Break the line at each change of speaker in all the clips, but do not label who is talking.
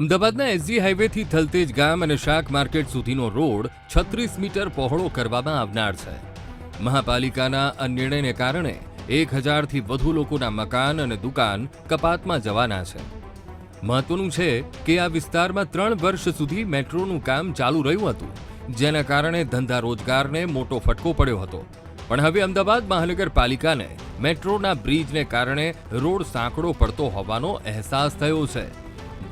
અમદાવાદના એસજી હાઈવેથી થલતેજ ગામ અને શાક માર્કેટ સુધીનો રોડ છત્રીસ મીટર પહોળો કરવામાં આવનાર છે. મહાપાલિકાના આ નિર્ણયને કારણે એક હજારથી વધુ લોકોના મકાન અને દુકાન કપાતમાં જવાના છે. મહત્વનું છે કે આ વિસ્તારમાં ત્રણ વર્ષ સુધી મેટ્રોનું કામ ચાલુ રહ્યું હતું, જેના કારણે ધંધા રોજગારને મોટો ફટકો પડ્યો હતો. પણ હવે અમદાવાદ મહાનગરપાલિકાને મેટ્રોના બ્રિજને કારણે રોડ સાંકડો પડતો હોવાનો અહેસાસ થયો છે.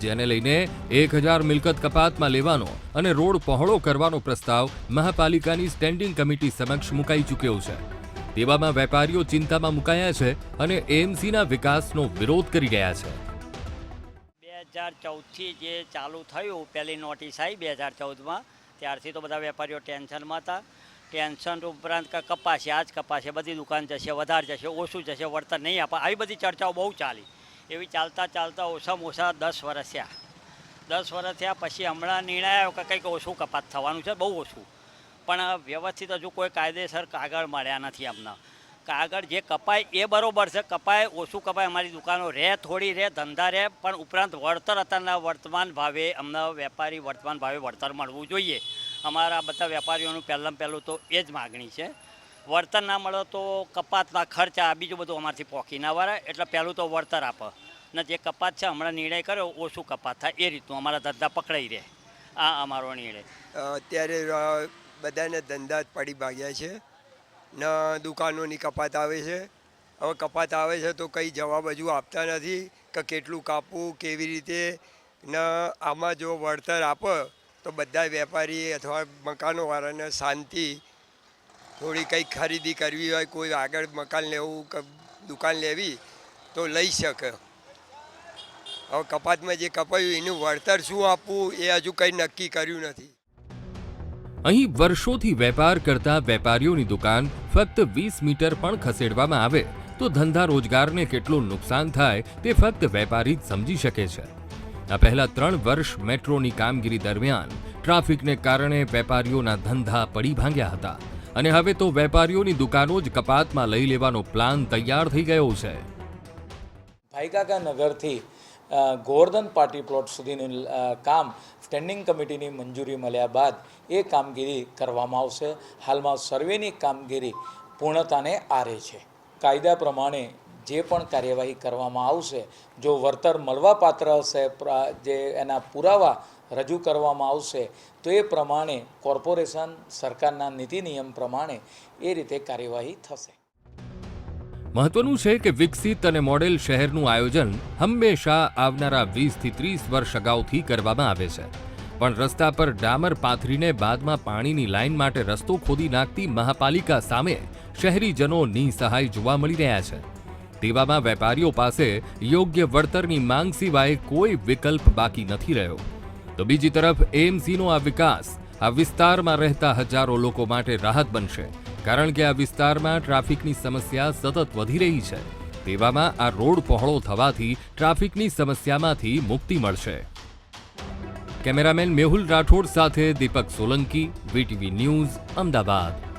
જેને લઈને એક હજાર મિલકત કપાતમાં લેવાનો અને રોડ પહોળો કરવાનો પ્રસ્તાવ મહાપાલિકાની સ્ટેન્ડિંગ કમિટી સમક્ષ મુકાઈ ચૂક્યો છે. તેવામાં વેપારીઓ ચિંતામાં મુકાયા છે અને એએમસીના વિકાસનો વિરોધ કરી રહ્યા છે.
બે હજાર ચૌદથી જે ચાલુ થયું પહેલી નોટિસ આવી બે હજાર ચૌદમાં, ત્યારથી તો બધા વેપારીઓ ટેન્શનમાં હતા. ટેન્શન ઉપરાંત કપાશે આ જ કપાશે બધી દુકાન જશે, વધારે જશે, ઓછું જશે, વળતર નહીં આપે. આવી બધી ચર્ચાઓ બહુ ચાલી. એવી ચાલતા ચાલતા ઓછામાં ઓછા દસ વર્ષ થયા. દસ વર્ષ થયા પછી હમણાં નિર્ણય આવ્યો કે કંઈક ઓછું કપાત થવાનું છે, બહુ ઓછું. પણ વ્યવસ્થિત હજુ કોઈ કાયદેસર કાગળ મળ્યા નથી અમને. કાગળ જે કપાય એ બરોબર છે, કપાય, ઓછું કપાય, અમારી દુકાનો રહે, થોડી રહે, ધંધા રહે, પણ ઉપરાંત વળતર અત્યારના વર્તમાન ભાવે અમને વેપારી વર્તમાન ભાવે વળતર મળવું જોઈએ. અમારા બધા વેપારીઓનું પહેલાં પહેલું તો એ જ માગણી છે. વળતર ના મળે તો કપાતના ખર્ચા બીજું બધું અમારથી પોકી ના વળે. એટલે પહેલું તો વળતર આપે. ને જે કપાત છે, હમણાં નિર્ણય કર્યો, ઓછું કપાત થાય. એ રીતનું અમારા ધંધા પકડાઈ રહે. આ અમારો નિર્ણય.
અત્યારે બધાને ધંધા જ પડી ભાગ્યા છે. ને દુકાનોની કપાત આવે છે. હવે કપાત આવે છે તો કંઈ જવાબ હજુ આપતા નથી કે કેટલું કાપવું, કેવી રીતે. ન આમાં જો વળતર આપે, તો બધા વેપારી અથવા મકાનોવાળાને શાંતિ થોડી કંઈક ખરીદી કરવી હોય, કોઈ આગળ મકાન લેવું દુકાન લેવી, તો લઈ શકે. હવે કપાતમાં જે કપાયું એનું વળતર શું આપવું એ હજુ કંઈ નક્કી કર્યું નથી.
અહીં વર્ષોથી વેપાર કરતા વેપારીઓની દુકાન ફક્ત વીસ મીટર પણ ખસેડવામાં આવે, તો ધંધા રોજગારને કેટલું નુકસાન થાય તે ફક્ત વેપારી જ સમજી શકે છે. આ પહેલા ત્રણ વર્ષ મેટ્રોની કામગીરી દરમિયાન ટ્રાફિકને કારણે વેપારીઓના ધંધા પડી ભાંગ્યા હતા. અને હવે તો વેપારીઓની દુકાનો જ કપાતમાં લઈ લેવાનો પ્લાન તૈયાર થઈ ગયો છે.
ભાઈકાકા નગરથી ગોવર્ધન પાર્ટી પ્લોટ સુધીનું કામ સ્ટેન્ડિંગ કમિટીની મંજૂરી મળ્યા બાદ એ કામગીરી કરવામાં આવશે. હાલમાં સર્વેની કામગીરી પૂર્ણતાને આરે છે. કાયદા પ્રમાણે જે પણ કાર્યવાહી કરવામાં આવશે, જો વળતર મળવાપાત્ર હશે જે એના પુરાવા રજૂ કરવામાં આવશે, તો એ પ્રમાણે કોર્પોરેશન સરકારના નીતિ નિયમ પ્રમાણે એ રીતે કાર્યવાહી થશે.
મહત્વનું છે કે વિકસિત અને મોડેલ શહેરનું આયોજન હંમેશા આવનારા વીસથી ત્રીસ વર્ષ અગાઉથી કરવામાં આવે છે. પણ રસ્તા પર ડામર પાથરીને બાદમાં પાણીની લાઇન માટે રસ્તો ખોદી નાખતી મહાપાલિકા સામે શહેરીજનો નિસહાય જોવા મળી રહ્યા છે. તેવામાં વેપારીઓ પાસે યોગ્ય વળતરની માંગ સિવાય કોઈ વિકલ્પ બાકી નથી રહ્યો. તો બીજી તરફ એએમસીનો આ વિકાસ આ વિસ્તારમાં રહેતા હજારો લોકો માટે રાહત બનશે, કારણ કે આ વિસ્તારમાં ટ્રાફિકની સમસ્યા સતત વધી રહી છે. તેવામાં આ રોડ પહોળો થવાથી ટ્રાફિકની સમસ્યામાંથી મુક્તિ મળશે. કેમેરામેન મેહુલ રાઠોડ સાથે દીપક સોલંકી, વીટીવી ન્યૂઝ, અમદાવાદ.